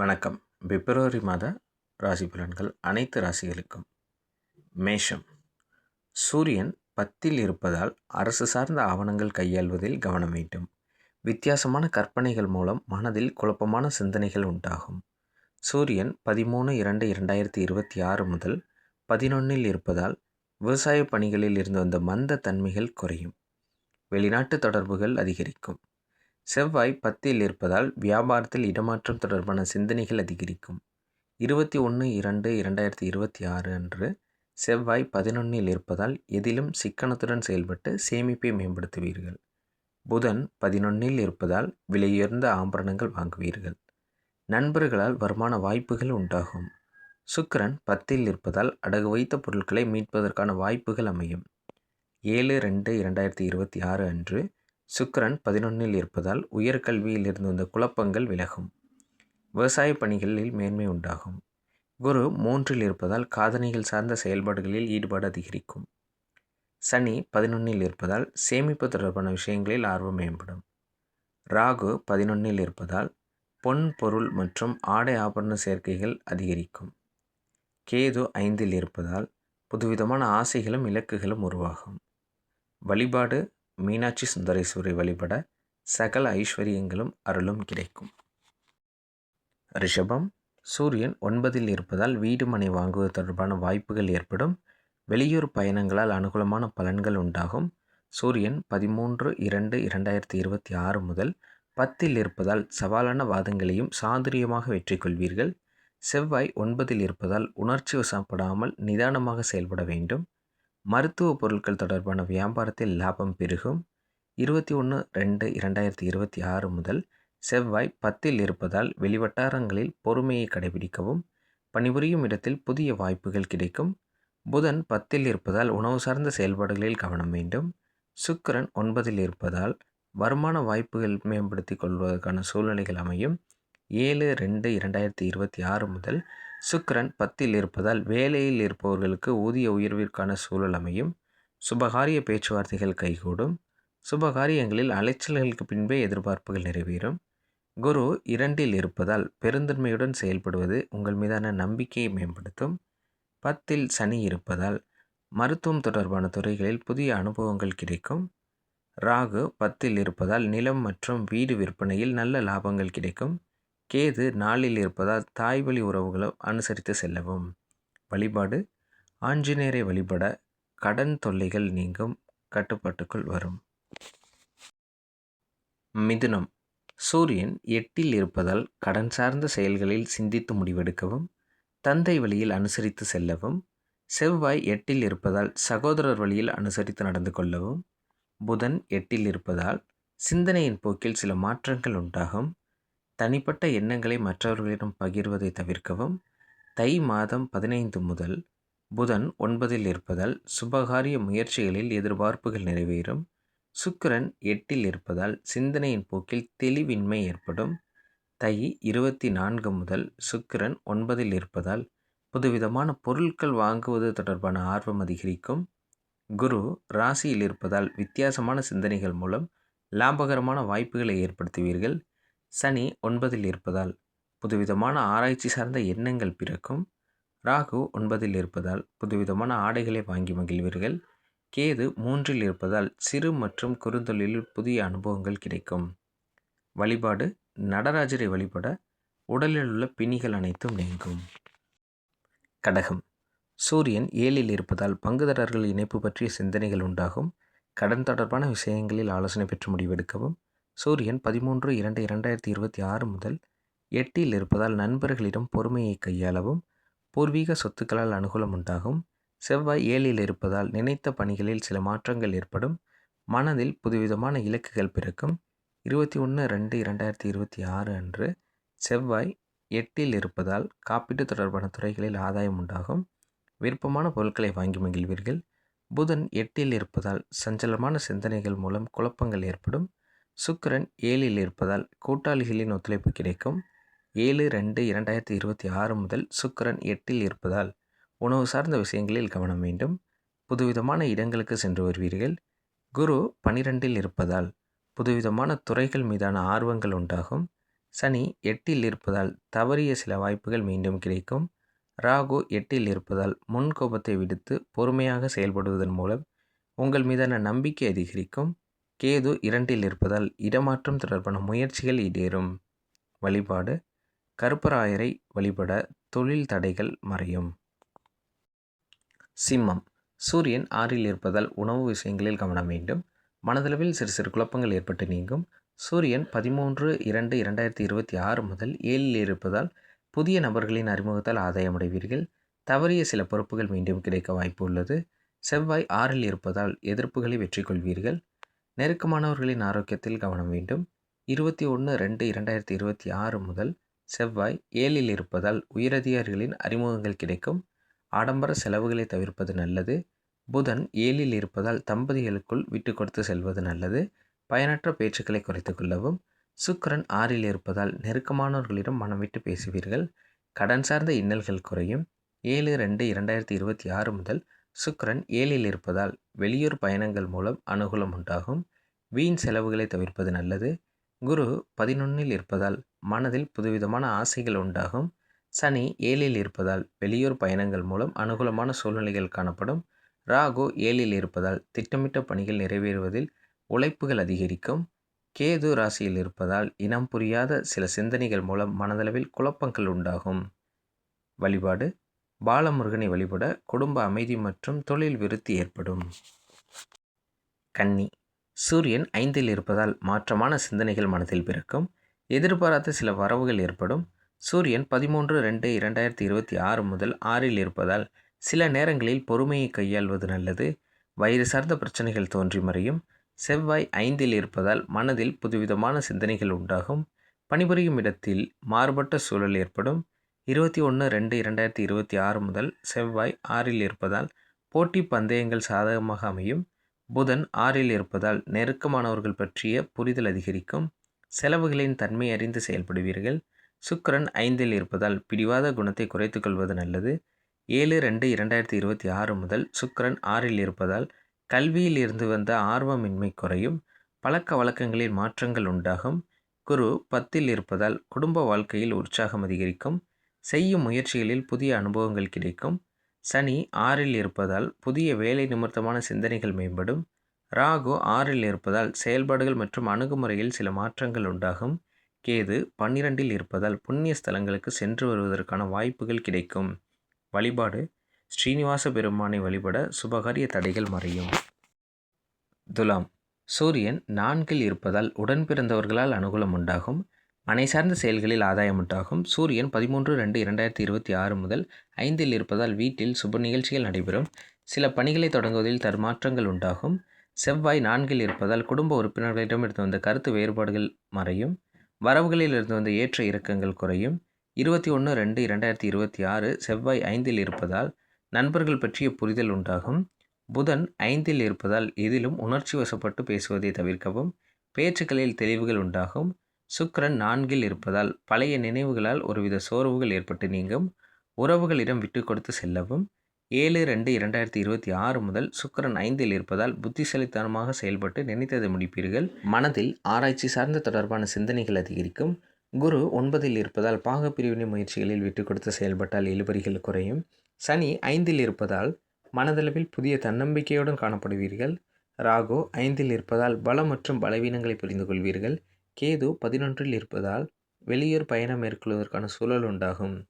வணக்கம். பிப்ரவரி மாத ராசி பலன்கள் அனைத்து ராசிகளுக்கும். மேஷம். சூரியன் பத்தில் இருப்பதால் அரசு சார்ந்த ஆவணங்கள் கையாள்வதில் கவனம் வேண்டும். வித்தியாசமான கற்பனைகள் மூலம் மனதில் குழப்பமான சிந்தனைகள் உண்டாகும். சூரியன் பதிமூணு இரண்டு இரண்டாயிரத்தி இருபத்தி ஆறு முதல் பதினொன்னில் இருப்பதால் விவசாய பணிகளில் இருந்து வந்த மந்த தன்மைகள் குறையும். வெளிநாட்டு தொடர்புகள் அதிகரிக்கும். செவ்வாய் பத்தில் இருப்பதால் வியாபாரத்தில் இடமாற்றம் தொடர்பான சிந்தனைகள் அதிகரிக்கும். இருபத்தி ஒன்று இரண்டு இரண்டாயிரத்தி இருபத்தி ஆறு அன்று செவ்வாய் பதினொன்னில் இருப்பதால் எதிலும் சிக்கனத்துடன் செயல்பட்டு சேமிப்பை மேம்படுத்துவீர்கள். புதன் பதினொன்னில் இருப்பதால் விலையுயர்ந்த ஆபரணங்கள் வாங்குவீர்கள். நண்பர்களால் வருமான வாய்ப்புகள் உண்டாகும். சுக்கரன் பத்தில் இருப்பதால் அடகு வைத்த பொருட்களை மீட்பதற்கான வாய்ப்புகள் அமையும். ஏழு ரெண்டு இரண்டாயிரத்தி இருபத்தி ஆறு அன்று சுக்கரன் பதினொன்னில் இருப்பதால் உயர்கல்வியில் இருந்து வந்த குழப்பங்கள் விலகும். விவசாய பணிகளில் மேன்மை உண்டாகும். குரு மூன்றில் இருப்பதால் காதணிகள் சார்ந்த செயல்பாடுகளில் ஈடுபாடு அதிகரிக்கும். சனி பதினொன்னில் இருப்பதால் சேமிப்பு தொடர்பான விஷயங்களில் ஆர்வம் மேம்படும். ராகு பதினொன்னில் இருப்பதால் பொன் பொருள் மற்றும் ஆடை ஆபரண சேர்க்கைகள் அதிகரிக்கும். கேது ஐந்தில் இருப்பதால் புதுவிதமான ஆசைகளும் இலக்குகளும் உருவாகும். வழிபாடு மீனாட்சி சுந்தரேஸ்வரி வழிபட சகல ஐஸ்வர்யங்களும் அருளும் கிடைக்கும். ரிஷபம் சூரியன் ஒன்பதில் இருப்பதால் வீடு மனை வாங்குவது தொடர்பான வாய்ப்புகள் ஏற்படும். வெளியூர் பயணங்களால் அனுகூலமான பலன்கள் உண்டாகும். சூரியன் பதிமூன்று இரண்டு இரண்டாயிரத்தி இருபத்தி ஆறு முதல் பத்தில் இருப்பதால் சவாலான வாதங்களையும் சாதுரியமாக வெற்றி கொள்வீர்கள். செவ்வாய் ஒன்பதில் இருப்பதால் உணர்ச்சி வசப்படாமல் நிதானமாக செயல்பட வேண்டும். மருத்துவ பொருட்கள் தொடர்பான வியாபாரத்தில் லாபம் பெருகும். இருபத்தி ஒன்று ரெண்டு இரண்டாயிரத்தி இருபத்தி ஆறு முதல் செவ்வாய் பத்தில் இருப்பதால் வெளிவட்டாரங்களில் பொறுமையை கடைபிடிக்கவும் பணிபுரியும் இடத்தில் புதிய வாய்ப்புகள் கிடைக்கும். புதன் பத்தில் இருப்பதால் உணவு சார்ந்த செயல்பாடுகளில் கவனம் வேண்டும். சுக்கரன் ஒன்பதில் இருப்பதால் வருமான வாய்ப்புகள் மேம்படுத்தி கொள்வதற்கான சூழ்நிலைகள் அமையும். ஏழு ரெண்டு இரண்டாயிரத்தி இருபத்தி ஆறு முதல் சுக்கிரன் பத்தில் இருப்பதால் வேலையில் இருப்பவர்களுக்கு ஊதிய உயர்விற்கான சூழல் அமையும். சுபகாரிய பேச்சுவார்த்தைகள் கைகூடும். சுபகாரியங்களில் அலைச்சல்களுக்கு பின்பே எதிர்பார்ப்புகள் நிறைவேறும். குரு இரண்டில் இருப்பதால் பெருந்தன்மையுடன் செயல்படுவது உங்கள் மீதான நம்பிக்கையை மேம்படுத்தும். பத்தில் சனி இருப்பதால் மருத்துவம் தொடர்பான துறைகளில் புதிய அனுபவங்கள் கிடைக்கும். ராகு பத்தில் இருப்பதால் நிலம் மற்றும் வீடு விற்பனையில் நல்ல லாபங்கள் கிடைக்கும். கேது நாளில் இருப்பதால் தாய் வழி உறவுகளை அனுசரித்து செல்லவும். வழிபாடு. ஆஞ்சநேயரை வழிபட கடன் தொல்லைகள் நீங்கும் கட்டுப்பாட்டுக்குள் வரும். மிதுனம். சூரியன் எட்டில் இருப்பதால் கடன் சார்ந்த செயல்களில் சிந்தித்து முடிவெடுக்கவும் தந்தை வழியில் அனுசரித்து செல்லவும் செவ்வாய் எட்டில் இருப்பதால் சகோதரர் வழியில் அனுசரித்து நடந்து கொள்ளவும் புதன் எட்டில் இருப்பதால் சிந்தனையின் போக்கில் சில மாற்றங்கள் உண்டாகும். தனிப்பட்ட எண்ணங்களை மற்றவர்களிடம் பகிர்வதை தவிர்க்கவும். தை மாதம் பதினைந்து முதல் புதன் ஒன்பதில் இருப்பதால் சுபகாரிய முயற்சிகளில் எதிர்பார்ப்புகள் நிறைவேறும். சுக்கிரன் எட்டில் இருப்பதால் சிந்தனையின் போக்கில் தெளிவின்மை ஏற்படும். தை இருபத்தி நான்கு முதல் சுக்கிரன் ஒன்பதில் இருப்பதால் புதுவிதமான பொருட்கள் வாங்குவது தொடர்பான ஆர்வம் அதிகரிக்கும். குரு ராசியில் இருப்பதால் வித்தியாசமான சிந்தனைகள் மூலம் லாபகரமான வாய்ப்புகளை ஏற்படுத்துவீர்கள். சனி ஒன்பதில் இருப்பதால் புதுவிதமான ஆராய்ச்சி சார்ந்த எண்ணங்கள் பிறக்கும். ராகு ஒன்பதில் இருப்பதால் புதுவிதமான ஆடைகளை வாங்கி மகிழ்வீர்கள். கேது மூன்றில் இருப்பதால் சிறு மற்றும் குறுந்தொழிலில் புதிய அனுபவங்கள் கிடைக்கும். வழிபாடு நடராஜரை வழிபட உடலில் உள்ள பிணிகள் அனைத்தும் நீங்கும். கடகம் சூரியன் ஏழில் இருப்பதால் பங்குதாரர்கள் இணைப்பு பற்றிய சிந்தனைகள் உண்டாகும். கடன் தொடர்பான விஷயங்களில் ஆலோசனை பெற்று முடிவெடுக்கவும் சூரியன் பதிமூன்று இரண்டு இரண்டாயிரத்தி இருபத்தி ஆறு முதல் எட்டில் இருப்பதால் நண்பர்களிடம் பொறுமையை கையாளவும் பூர்வீக சொத்துக்களால் அனுகூலம் உண்டாகும். செவ்வாய் ஏழில் இருப்பதால் நினைத்த பணிகளில் சில மாற்றங்கள் ஏற்படும். மனதில் புதுவிதமான இலக்குகள் பிறக்கும். இருபத்தி ஒன்று ரெண்டு இரண்டாயிரத்தி இருபத்தி ஆறு அன்று செவ்வாய் எட்டில் இருப்பதால் காப்பீட்டு தொடர்பான துறைகளில் ஆதாயம் உண்டாகும். விருப்பமான பொருட்களை வாங்கி மகிழ்வீர்கள். புதன் எட்டில் இருப்பதால் சஞ்சலமான சிந்தனைகள் மூலம் குழப்பங்கள் ஏற்படும். சுக்கரன் ஏழில் இருப்பதால் கூட்டாளிகளின் ஒத்துழைப்பு கிடைக்கும். ஏழு ரெண்டு இரண்டாயிரத்தி இருபத்தி ஆறு முதல் சுக்கரன் எட்டில் இருப்பதால் உணவு சார்ந்த விஷயங்களில் கவனம் வேண்டும். புதுவிதமான இடங்களுக்கு சென்று வருவீர்கள். குரு பனிரெண்டில் இருப்பதால் புதுவிதமான துறைகள் மீதான ஆர்வங்கள் உண்டாகும். சனி எட்டில் இருப்பதால் தவறிய சில வாய்ப்புகள் மீண்டும் கிடைக்கும். ராகு எட்டில் இருப்பதால் முன்கோபத்தை விடுத்து பொறுமையாக செயல்படுவதன் மூலம் உங்கள் மீதான நம்பிக்கை அதிகரிக்கும். கேது இரண்டில் இருப்பதால் இடமாற்றம் தொடர்பான முயற்சிகள் ஈடேறும். வழிபாடு. கருப்பராயரை வழிபட தொழில் தடைகள் மறையும். சிம்மம். சூரியன் ஆறில் இருப்பதால் உணவு விஷயங்களில் கவனம் வேண்டும். மனதளவில் சிறு சிறு குழப்பங்கள் ஏற்பட்டு நீங்கும். சூரியன் பதிமூன்று இரண்டு இரண்டாயிரத்தி இருபத்தி ஆறு முதல் ஏழில் இருப்பதால் புதிய நபர்களின் அறிமுகத்தால் ஆதாயமடைவீர்கள் தவறிய சில பொறுப்புகள் மீண்டும் கிடைக்க வாய்ப்பு உள்ளது. செவ்வாய் ஆறில் இருப்பதால் எதிர்ப்புகளை வெற்றி கொள்வீர்கள் நெருக்கமானவர்களின் ஆரோக்கியத்தில் கவனம் வேண்டும். இருபத்தி ஒன்று ரெண்டு இரண்டாயிரத்தி இருபத்தி ஆறு முதல் செவ்வாய் ஏழில் இருப்பதால் உயரதிகாரிகளின் அறிமுகங்கள் கிடைக்கும். ஆடம்பர செலவுகளை தவிர்ப்பது நல்லது. புதன் ஏழில் இருப்பதால் தம்பதிகளுக்குள் விட்டு கொடுத்து செல்வது நல்லது. பயனற்ற பேச்சுக்களை குறைத்து கொள்ளவும். சுக்கரன் ஆறில் இருப்பதால் நெருக்கமானவர்களிடம் மனம் விட்டு பேசுவீர்கள். கடன் சார்ந்த இன்னல்கள் குறையும். ஏழு ரெண்டு இரண்டாயிரத்தி இருபத்தி ஆறு முதல் சுக்கரன் ஏழில் இருப்பதால் வெளியூர் பயணங்கள் மூலம் அனுகூலம் உண்டாகும். வீண் செலவுகளை தவிர்ப்பது நல்லது. குரு பதினொன்னில் இருப்பதால் மனதில் புதுவிதமான ஆசைகள் உண்டாகும். சனி ஏழில் இருப்பதால் வெளியூர் பயணங்கள் மூலம் அனுகூலமான சூழ்நிலைகள் காணப்படும். ராகு ஏழில் இருப்பதால் திட்டமிட்ட பணிகள் நிறைவேறுவதில் உழைப்புகள் அதிகரிக்கும். கேது ராசியில் இருப்பதால் இனம் புரியாத சில சிந்தனைகள் மூலம் மனதளவில் குழப்பங்கள் உண்டாகும். வழிபாடு. பாலமுருகனை வழிபட குடும்ப அமைதி மற்றும் தொழில் விருத்தி ஏற்படும். கன்னி. சூரியன் ஐந்தில் இருப்பதால் மாற்றமான சிந்தனைகள் மனதில் பிறக்கும். எதிர்பாராத சில வரவுகள் ஏற்படும். சூரியன் பதிமூன்று ரெண்டு இரண்டாயிரத்தி இருபத்தி ஆறு முதல் ஆறில் இருப்பதால் சில நேரங்களில் பொறுமையை கையாள்வது நல்லது. வயிறு சார்ந்த பிரச்சனைகள் தோன்றி மறையும். செவ்வாய் ஐந்தில் இருப்பதால் மனதில் புதுவிதமான சிந்தனைகள் உண்டாகும். பணிபுரியும் இடத்தில் மாறுபட்ட சூழல் ஏற்படும். இருபத்தி ஒன்று ரெண்டு இரண்டாயிரத்தி இருபத்தி ஆறு முதல் செவ்வாய் ஆறில் இருப்பதால் போட்டி பந்தயங்கள் சாதகமாக அமையும். புதன் ஆறில் இருப்பதால் நெருக்கமானவர்கள் பற்றிய புரிதல் அதிகரிக்கும். செலவுகளின் தன்மை அறிந்து செயல்படுவீர்கள். சுக்கரன் ஐந்தில் இருப்பதால் பிடிவாத குணத்தை குறைத்துக்கொள்வது நல்லது. ஏழு ரெண்டு இரண்டாயிரத்தி இருபத்தி ஆறு முதல் சுக்கரன் ஆறில் இருப்பதால் கல்வியில் இருந்து வந்த ஆர்வமின்மை குறையும். பழக்க வழக்கங்களில் மாற்றங்கள் உண்டாகும். குரு பத்தில் இருப்பதால் குடும்ப வாழ்க்கையில் உற்சாகம் அதிகரிக்கும். செய்யும் முயற்சிகளில் புதிய அனுபவங்கள் கிடைக்கும். சனி ஆறில் இருப்பதால் புதிய வேலை நிமித்தமான சிந்தனைகள் மேம்படும். ராகு ஆறில் இருப்பதால் செயல்பாடுகள் மற்றும் அணுகுமுறையில் சில மாற்றங்கள் உண்டாகும். கேது பன்னிரண்டில் இருப்பதால் புண்ணிய ஸ்தலங்களுக்கு சென்று வருவதற்கான வாய்ப்புகள் கிடைக்கும். வழிபாடு. ஸ்ரீனிவாச பெருமானை வழிபட சுபகாரிய தடைகள் மறையும். துலாம். சூரியன் நான்கில் இருப்பதால் உடன் பிறந்தவர்களால் அனுகூலம் உண்டாகும். மனை சார்ந்த செயல்களில் ஆதாயம் உண்டாகும். சூரியன் பதிமூன்று ரெண்டு இரண்டாயிரத்தி இருபத்தி ஆறு முதல் ஐந்தில் இருப்பதால் வீட்டில் சுப நிகழ்ச்சிகள் நடைபெறும். சில பணிகளை தொடங்குவதில் தருமாற்றங்கள் உண்டாகும். செவ்வாய் நான்கில் இருப்பதால் குடும்ப உறுப்பினர்களிடமிருந்து வந்த கருத்து வேறுபாடுகள் மறையும். வரவுகளில் இருந்து வந்த ஏற்ற இறக்கங்கள் குறையும். இருபத்தி ஒன்று ரெண்டு இரண்டாயிரத்தி இருபத்தி ஆறு செவ்வாய் ஐந்தில் இருப்பதால் நண்பர்கள் பற்றிய புரிதல் உண்டாகும். புதன் ஐந்தில் இருப்பதால் எதிலும் உணர்ச்சி வசப்பட்டு பேசுவதை தவிர்க்கவும். பேச்சுக்களில் தெளிவுகள் உண்டாகும். சுக்கரன் நான்கில் இருப்பதால் பழைய நினைவுகளால் ஒருவித சோர்வுகள் ஏற்பட்டு நீங்கும். உறவுகளிடம் விட்டு கொடுத்து செல்லவும். ஏழு ரெண்டு இரண்டாயிரத்தி இருபத்தி ஆறு முதல் சுக்கரன் ஐந்தில் இருப்பதால் புத்திசாலித்தனமாக செயல்பட்டு நினைத்ததை முடிப்பீர்கள். மனதில் ஆராய்ச்சி சார்ந்த தொடர்பான சிந்தனைகள் அதிகரிக்கும். குரு ஒன்பதில் இருப்பதால் பாகப்பிரிவினை முயற்சிகளில் விட்டு கொடுத்து செயல்பட்டால் இழுபறிகள் குறையும். சனி ஐந்தில் இருப்பதால் மனதளவில் புதிய தன்னம்பிக்கையுடன் காணப்படுவீர்கள். ராகு ஐந்தில் இருப்பதால் பலம் மற்றும் பலவீனங்களை புரிந்து கொள்வீர்கள் கேது பதினொன்றில் இருப்பதால் வெளியூர் பயணம் மேற்கொள்வதற்கான சூழல் உண்டாகும்.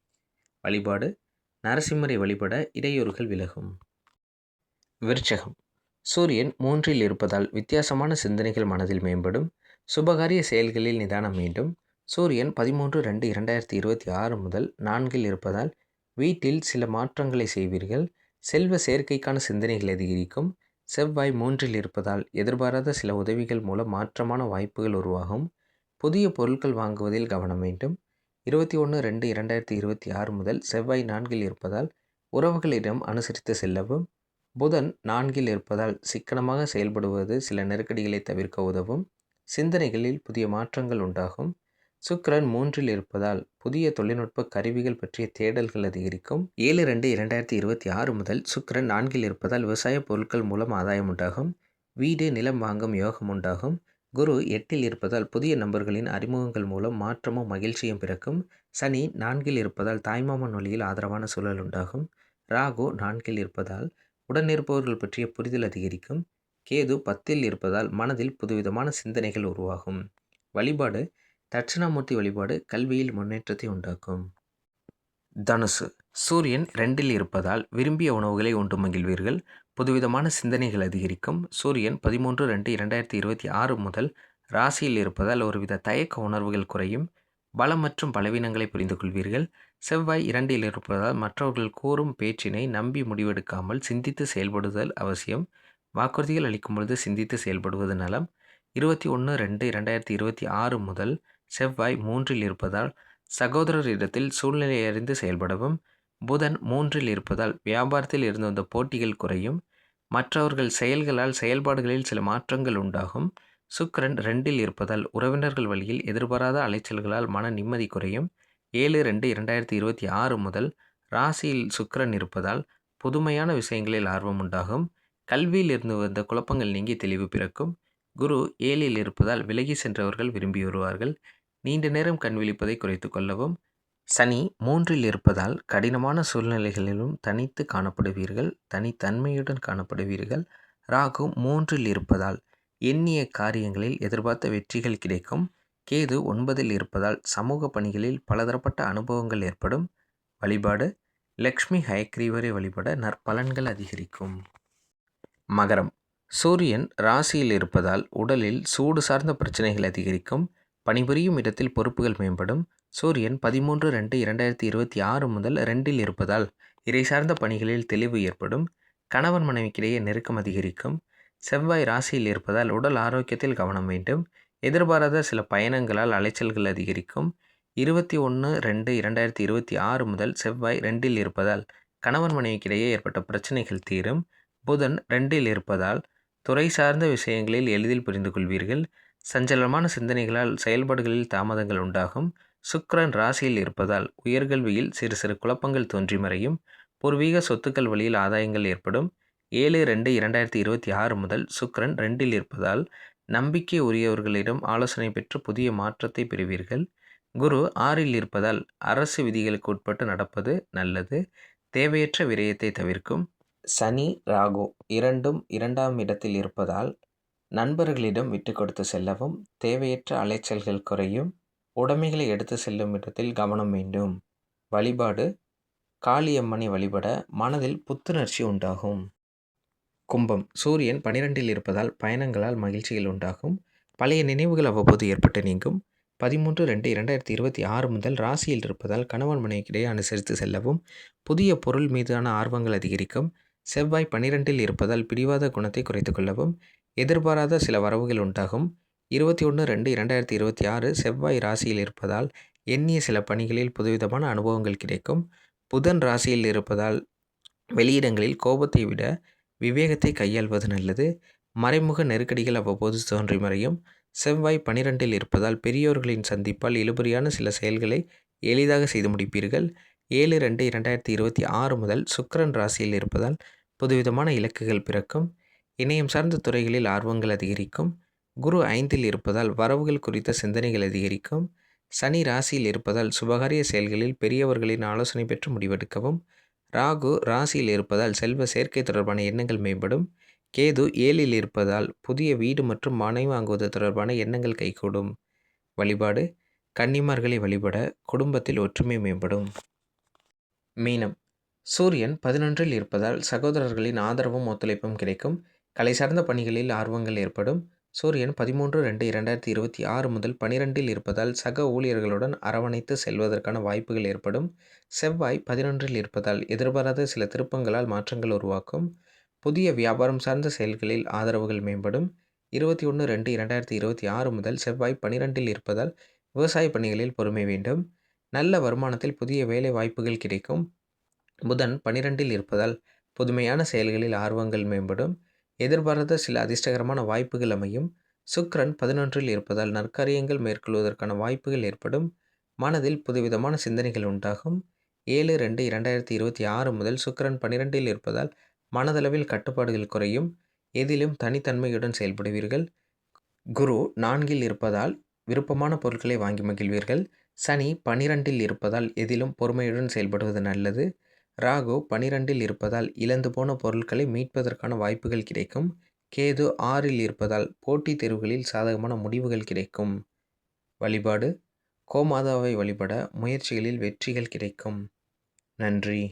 வழிபாடு நரசிம்மரை வழிபட இடையூறுகள் விலகும். விருச்சகம். சூரியன் மூன்றில் இருப்பதால் வித்தியாசமான சிந்தனைகள் மனதில் மேம்படும். சுபகாரிய செயல்களில் நிதானம் மீண்டும். சூரியன் பதிமூன்று ரெண்டு இரண்டாயிரத்தி இருபத்தி ஆறு முதல் நான்கில் இருப்பதால் வீட்டில் சில மாற்றங்களை செய்வீர்கள். செல்வ சேர்க்கைக்கான சிந்தனைகள் அதிகரிக்கும். செவ்வாய் மூன்றில் இருப்பதால் எதிர்பாராத சில உதவிகள் மூலம் மாற்றமான வாய்ப்புகள் உருவாகும். புதிய பொருட்கள் வாங்குவதில் கவனம் வேண்டும். இருபத்தி ஒன்று ரெண்டு இரண்டாயிரத்தி இருபத்தி ஆறு முதல் செவ்வாய் நான்கில் இருப்பதால் உறவுகளிடம் அனுசரித்து செல்லவும். புதன் நான்கில் இருப்பதால் சிக்கனமாக செயல்படுவது சில நெருக்கடிகளை தவிர்க்க உதவும். சிந்தனைகளில் புதிய மாற்றங்கள் உண்டாகும். சுக்கரன் மூன்றில் இருப்பதால் புதிய தொழில்நுட்ப கருவிகள் பற்றிய தேடல்கள் அதிகரிக்கும். ஏழு ரெண்டு இரண்டாயிரத்தி இருபத்தி ஆறு முதல் சுக்கரன் நான்கில் இருப்பதால் விவசாய பொருட்கள் மூலம் ஆதாயம் உண்டாகும். வீடு நிலம் வாங்கும் யோகம் உண்டாகும். குரு எட்டில் இருப்பதால் புதிய நபர்களின் அறிமுகங்கள் மூலம் மாற்றமும் மகிழ்ச்சியும் பிறக்கும். சனி நான்கில் இருப்பதால் தாய்மாமன் வழியில் ஆதரவான சூழல் உண்டாகும். ராகு நான்கில் இருப்பதால் உடனிருப்பவர்கள் பற்றிய புரிதல் அதிகரிக்கும். கேது பத்தில் இருப்பதால் மனதில் புதுவிதமான சிந்தனைகள் உருவாகும். வழிபாடு தட்சிணாமூர்த்தி வழிபாடு கல்வியில் முன்னேற்றத்தை உண்டாக்கும். தனுசு சூரியன் ரெண்டில் இருப்பதால் விரும்பிய உணவுகளை உண்டு மகிழ்வீர்கள். புதுவிதமான சிந்தனைகள் அதிகரிக்கும். சூரியன் பதிமூன்று ரெண்டு இரண்டாயிரத்தி இருபத்தி ஆறு முதல் ராசியில் இருப்பதால் ஒருவித தயக்க உணர்வுகள் குறையும். பலம் மற்றும் பலவீனங்களை புரிந்து கொள்வீர்கள். செவ்வாய் இரண்டில் இருப்பதால் மற்றவர்கள் கூறும் பேச்சினை நம்பி முடிவெடுக்காமல் சிந்தித்து செயல்படுதல் அவசியம். வாக்குறுதிகள் அளிக்கும் பொழுது சிந்தித்து செயல்படுவது நலம். இருபத்தி ஒன்று ரெண்டு இரண்டாயிரத்தி இருபத்தி ஆறு முதல் செவ்வாய் மூன்றில் இருப்பதால் சகோதரரிடத்தில் சூழ்நிலை அறிந்து செயல்படவும். புதன் மூன்றில் இருப்பதால் வியாபாரத்தில் இருந்து வந்த போட்டிகள் குறையும். மற்றவர்கள் செயல்களால் செயல்பாடுகளில் சில மாற்றங்கள் உண்டாகும். சுக்கரன் ரெண்டில் இருப்பதால் உறவினர்கள் வழியில் எதிர்பாராத அலைச்சல்களால் மன நிம்மதி குறையும். ஏழு ரெண்டு இரண்டாயிரத்தி இருபத்தி ஆறு முதல் ராசியில் சுக்கரன் இருப்பதால் புதுமையான விஷயங்களில் ஆர்வம் உண்டாகும். கல்வியில் இருந்து வந்த குழப்பங்கள் நீங்கி தெளிவு பிறக்கும். குரு ஏழில் இருப்பதால் விலகி சென்றவர்கள் விரும்பி வருவார்கள். நீண்ட நேரம் கண் விழிப்பதை குறைத்து கொள்ளவும். சனி மூன்றில் இருப்பதால் கடினமான சூழ்நிலைகளிலும் தனித்து காணப்படுவீர்கள் தனித்தன்மையுடன் காணப்படுவீர்கள். ராகு மூன்றில் இருப்பதால் எண்ணிய காரியங்களில் எதிர்பார்த்த வெற்றிகள் கிடைக்கும். கேது ஒன்பதில் இருப்பதால் சமூக பணிகளில் பலதரப்பட்ட அனுபவங்கள் ஏற்படும். வழிபாடு லக்ஷ்மி ஹயக்ரீவரை வழிபட நற்பலன்கள் அதிகரிக்கும். மகரம் சூரியன் ராசியில் இருப்பதால் உடலில் சூடு சார்ந்த பிரச்சனைகள் அதிகரிக்கும். பணிபுரியும் இடத்தில் பொறுப்புகள் மேம்படும். சூரியன் பதிமூன்று ரெண்டு இரண்டாயிரத்தி இருபத்தி ஆறு முதல் ரெண்டில் இருப்பதால் இறை சார்ந்த பணிகளில் தெளிவு ஏற்படும் கணவன் மனைவிக்கிடையே நெருக்கம் அதிகரிக்கும் செவ்வாய் ராசியில் இருப்பதால் உடல் ஆரோக்கியத்தில் கவனம் வேண்டும் எதிர்பாராத சில பயணங்களால் அலைச்சல்கள் அதிகரிக்கும். இருபத்தி ஒன்று ரெண்டு இரண்டாயிரத்தி இருபத்தி ஆறு முதல் செவ்வாய் ரெண்டில் இருப்பதால் கணவன் மனைவிக்கிடையே ஏற்பட்ட பிரச்சனைகள் தீரும். புதன் ரெண்டில் இருப்பதால் துறை சார்ந்த விஷயங்களில் எளிதில் புரிந்து கொள்வீர்கள் சஞ்சலமான சிந்தனைகளால் செயல்பாடுகளில் தாமதங்கள் உண்டாகும். சுக்ரன் ராசியில் இருப்பதால் உயர்கல்வியில் சிறு சிறு குழப்பங்கள் தோன்றி மறையும். பூர்வீக சொத்துக்கள் வழியில் ஆதாயங்கள் ஏற்படும். ஏழு ரெண்டு இரண்டாயிரத்தி இருபத்தி ஆறு முதல் சுக்ரன் ரெண்டில் இருப்பதால் நம்பிக்கை உரியவர்களிடம் ஆலோசனை பெற்று புதிய மாற்றத்தை பெறுவீர்கள். குரு ஆறில் இருப்பதால் அரசு விதிகளுக்கு உட்பட்டு நடப்பது நல்லது. தேவையற்ற விரயத்தை தவிர்க்கும். சனி ராகு இரண்டும் இரண்டாம் இடத்தில் இருப்பதால் நண்பர்களிடம் விட்டு கொடுத்து செல்லவும். தேவையற்ற அலைச்சல்கள் குறையும். உடைமைகளை எடுத்து செல்லும் இடத்தில் கவனம் வேண்டும். வழிபாடு காளியம்மனை வழிபட மனதில் புத்துணர்ச்சி உண்டாகும். கும்பம் சூரியன் பனிரெண்டில் இருப்பதால் பயணங்களால் மகிழ்ச்சிகள் உண்டாகும். பழைய நினைவுகள் அவ்வப்போது ஏற்பட்டு நீங்கும். பதிமூன்று ரெண்டு இரண்டாயிரத்தி இருபத்தி ஆறு முதல் ராசியில் இருப்பதால் கணவன் மனைவிக்கிடையே அனுசரித்து செல்லவும். புதிய பொருள் மீதான ஆர்வங்கள் அதிகரிக்கும். செவ்வாய் பனிரெண்டில் இருப்பதால் பிடிவாத குணத்தை குறைத்து கொள்ளவும். எதிர்பாராத சில வரவுகள் உண்டாகும். இருபத்தி ஒன்று ரெண்டு இரண்டாயிரத்தி இருபத்தி ஆறு செவ்வாய் ராசியில் இருப்பதால் எண்ணிய சில பணிகளில் புதுவிதமான அனுபவங்கள் கிடைக்கும். புதன் ராசியில் இருப்பதால் வெளியிடங்களில் கோபத்தை விட விவேகத்தை கையாள்வது நல்லது. மறைமுக நெருக்கடிகள் அவ்வப்போது தோன்றி மறையும். செவ்வாய் பனிரெண்டில் இருப்பதால் பெரியோர்களின் சந்திப்பால் இழுபறியான சில செயல்களை எளிதாக செய்து முடிப்பீர்கள். ஏழு ரெண்டு இரண்டாயிரத்தி இருபத்தி ஆறு முதல் சுக்கரன் ராசியில் இருப்பதால் புதுவிதமான இலக்குகள் பிறக்கும். இணையம் சார்ந்த துறைகளில் ஆர்வங்கள் அதிகரிக்கும். குரு ஐந்தில் இருப்பதால் வரவுகள் குறித்த சிந்தனைகள் அதிகரிக்கும். சனி ராசியில் இருப்பதால் சுபகாரிய செயல்களில் பெரியவர்களின் ஆலோசனை பெற்று முடிவெடுக்கவும். ராகு ராசியில் இருப்பதால் செல்வ சேர்க்கை தொடர்பான எண்ணங்கள் மேம்படும். கேது ஏழில் இருப்பதால் புதிய வீடு மற்றும் மனை வாங்குவது தொடர்பான எண்ணங்கள் கைகூடும். வழிபாடு கன்னிமார்களை வழிபட குடும்பத்தில் ஒற்றுமை மேம்படும். மீனம் சூரியன் பதினொன்றில் இருப்பதால் சகோதரர்களின் ஆதரவும் ஒத்துழைப்பும் கிடைக்கும். கலை சார்ந்த பணிகளில் ஆர்வங்கள் ஏற்படும். சூரியன் பதிமூன்று ரெண்டு இரண்டாயிரத்தி இருபத்தி ஆறு முதல் பனிரெண்டில் இருப்பதால் சக ஊழியர்களுடன் அரவணைத்து செல்வதற்கான வாய்ப்புகள் ஏற்படும். செவ்வாய் பதினொன்றில் இருப்பதால் எதிர்பாராத சில திருப்பங்களால் மாற்றங்கள் உருவாக்கும். புதிய வியாபாரம் சார்ந்த செயல்களில் ஆதரவுகள் மேம்படும். இருபத்தி ஒன்று ரெண்டு இரண்டாயிரத்தி இருபத்தி ஆறு முதல் செவ்வாய் பனிரெண்டில் இருப்பதால் விவசாய பணிகளில் பொறுமை வேண்டும். நல்ல வருமானத்தில் புதிய வேலை வாய்ப்புகள் கிடைக்கும். புதன் பனிரெண்டில் இருப்பதால் புதுமையான செயல்களில் ஆர்வங்கள் மேம்படும். எதிர்பாராத சில அதிர்ஷ்டகரமான வாய்ப்புகள் அமையும். சுக்ரன் பதினொன்றில் இருப்பதால் நற்காரியங்கள் மேற்கொள்வதற்கான வாய்ப்புகள் ஏற்படும். மனதில் புதுவிதமான சிந்தனைகள் உண்டாகும். ஏழு ரெண்டு இரண்டாயிரத்தி இருபத்தி ஆறு முதல் சுக்கரன் பன்னிரெண்டில் இருப்பதால் மனதளவில் கட்டுப்பாடுகள் குறையும். எதிலும் தனித்தன்மையுடன் செயல்படுவீர்கள். குரு நான்கில் இருப்பதால் விருப்பமான பொருட்களை வாங்கி மகிழ்வீர்கள். சனி பனிரெண்டில் இருப்பதால் எதிலும் பொறுமையுடன் செயல்படுவது நல்லது. ராகு பனிரெண்டில் இருப்பதால் இழந்து போன பொருட்களை மீட்பதற்கான வாய்ப்புகள் கிடைக்கும். கேது ஆறில் இருப்பதால் போட்டித் தேர்வுகளில் சாதகமான முடிவுகள் கிடைக்கும். வழிபாடு கோமாதாவை வழிபட முயற்சிகளில் வெற்றிகள் கிடைக்கும். நன்றி.